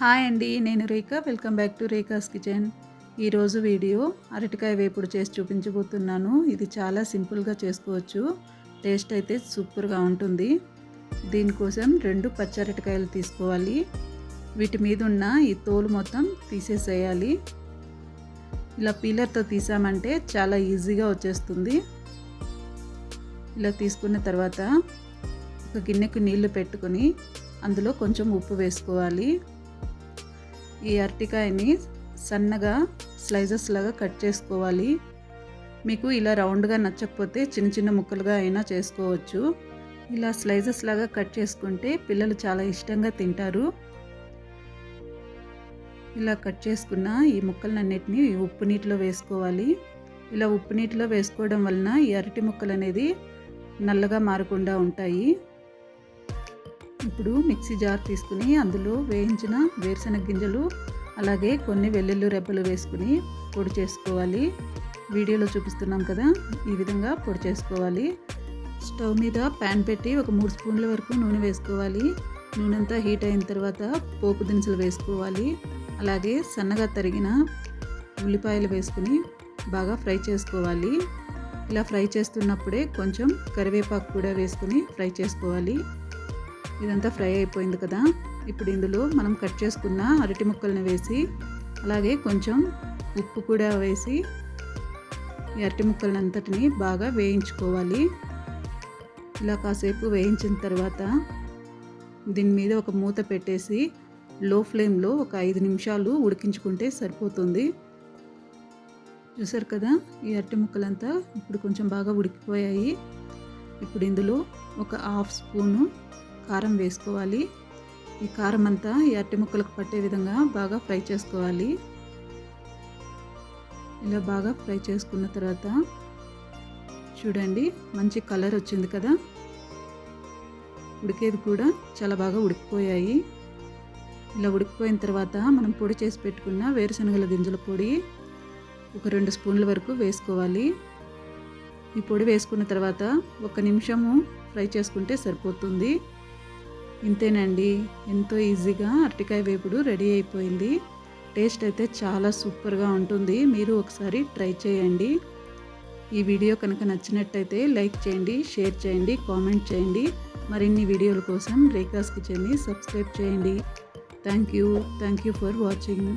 Hi అండి నేను Rekha. Welcome back to Rekha's kitchen. ఈరోజు వీడియో అరటికాయ వేపుడు చేసి చూపించబోతున్నాను. ఇది చాలా సింపుల్గా చేసుకోవచ్చు. టేస్ట్ అయితే సూపర్గా ఉంటుంది. దీనికోసం రెండు పచ్చరటికాయలు తీసుకోవాలి. వీటి మీద ఉన్న ఈ తోలు మొత్తం తీసేసేయాలి. ఇలా పీలర్తో తీసామంటే చాలా ఈజీగా వచ్చేస్తుంది. ఇలా తీసుకున్న తర్వాత ఒక గిన్నెకు నీళ్ళు పెట్టుకొని అందులో కొంచెం ఉప్పు వేసుకోవాలి. ఈ అరటికాయని సన్నగా స్లైజెస్ లాగా కట్ చేసుకోవాలి. మీకు ఇలా రౌండ్గా నచ్చకపోతే చిన్న చిన్న ముక్కలుగా అయినా చేసుకోవచ్చు. ఇలా స్లైజెస్ లాగా కట్ చేసుకుంటే పిల్లలు చాలా ఇష్టంగా తింటారు. ఇలా కట్ చేసుకున్న ఈ ముక్కలన్నిటిని ఉప్పు నీటిలో వేసుకోవాలి. ఇలా ఉప్పు నీటిలో వేసుకోవడం వలన ఈ అరటి ముక్కలు అనేది నల్లగా మారకుండా ఉంటాయి. ఇప్పుడు మిక్సీ జార్ తీసుకుని అందులో వేయించిన వేరుశనగ గింజలు అలాగే కొన్ని వెల్లుల్లి రెబ్బలు వేసుకుని పొడి చేసుకోవాలి. వీడియోలో చూపిస్తున్నాం కదా ఈ విధంగా పొడి చేసుకోవాలి. స్టవ్ మీద ప్యాన్ పెట్టి ఒక మూడు స్పూన్ల వరకు నూనె వేసుకోవాలి. నూనె అంతా హీట్ అయిన తర్వాత పోపు దినుసులు వేసుకోవాలి. అలాగే సన్నగా తరిగిన ఉల్లిపాయలు వేసుకుని బాగా ఫ్రై చేసుకోవాలి. ఇలా ఫ్రై చేస్తున్నప్పుడే కొంచెం కరివేపాకు కూడా వేసుకుని ఫ్రై చేసుకోవాలి. ఇదంతా ఫ్రై అయిపోయింది కదా. ఇప్పుడు ఇందులో మనం కట్ చేసుకున్న అరటి ముక్కల్ని వేసి అలాగే కొంచెం ఉప్పు కూడా వేసి ఈ అరటి ముక్కలని అంతటిని బాగా వేయించుకోవాలి. ఇలా కాసేపు వేయించిన తర్వాత దీని మీద ఒక మూత పెట్టేసి లో ఫ్లేమ్లో ఒక ఐదు నిమిషాలు ఉడికించుకుంటే సరిపోతుంది. చూసారు కదా ఈ అరటి ముక్కలంతా ఇప్పుడు కొంచెం బాగా ఉడికిపోయాయి. ఇప్పుడు ఇందులో ఒక హాఫ్ స్పూను కారం వేసుకోవాలి. ఈ కారం అంతా ఈ అరటి ముక్కలకు పట్టే విధంగా బాగా ఫ్రై చేసుకోవాలి. ఇలా బాగా ఫ్రై చేసుకున్న తర్వాత చూడండి మంచి కలర్ వచ్చింది కదా? ఉడికేది కూడా చాలా బాగా ఉడికిపోయాయి. ఇలా ఉడికిపోయిన తర్వాత మనం పొడి చేసి పెట్టుకున్న వేరుశనగల గింజల పొడి ఒక రెండు స్పూన్ల వరకు వేసుకోవాలి. ఈ పొడి వేసుకున్న తర్వాత ఒక నిమిషము ఫ్రై చేసుకుంటే సరిపోతుంది. ఇంతేనండి. ఎంతో ఈజీగా అరటికాయ వేపుడు రెడీ అయిపోయింది. టేస్ట్ అయితే చాలా సూపర్గా ఉంటుంది. మీరు ఒకసారి ట్రై చేయండి. ఈ వీడియో కనుక నచ్చినట్టయితే లైక్ చేయండి షేర్ చేయండి కామెంట్ చేయండి. మరిన్ని వీడియోల కోసం రేఖాస్ కిచెన్ని సబ్స్క్రైబ్ చేయండి. Thank you. Thank you for watching.